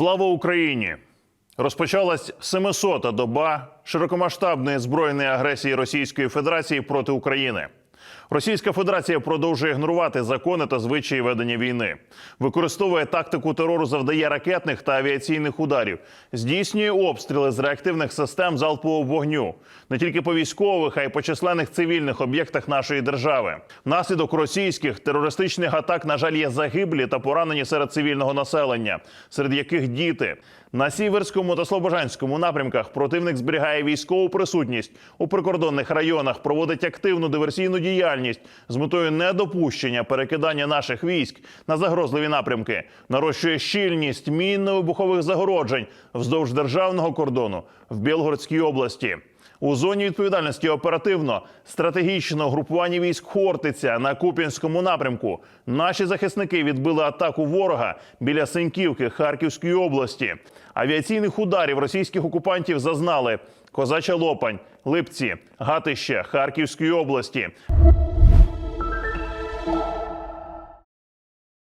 Слава Україні! Розпочалась 700-та доба широкомасштабної збройної агресії Російської Федерації проти України. Російська Федерація продовжує ігнорувати закони та звичаї ведення війни, використовує тактику терору, завдає ракетних та авіаційних ударів, здійснює обстріли з реактивних систем залпового вогню. Не тільки по військових, а й по численних цивільних об'єктах нашої держави. Внаслідок російських терористичних атак, на жаль, є загиблі та поранені серед цивільного населення, серед яких діти. На сіверському та слобожанському напрямках противник зберігає військову присутність. У прикордонних районах, проводить активну диверсійну діяльність з метою недопущення перекидання наших військ на загрозливі напрямки, нарощує щільність мінно-вибухових загороджень вздовж державного кордону в Білгородській області. У зоні відповідальності оперативно стратегічного групування військ Хортиця на Куп'янському напрямку. Наші захисники відбили атаку ворога біля Синьківки Харківської області. Авіаційних ударів російських окупантів зазнали Козача Лопань, Липці, Гатище Харківської області.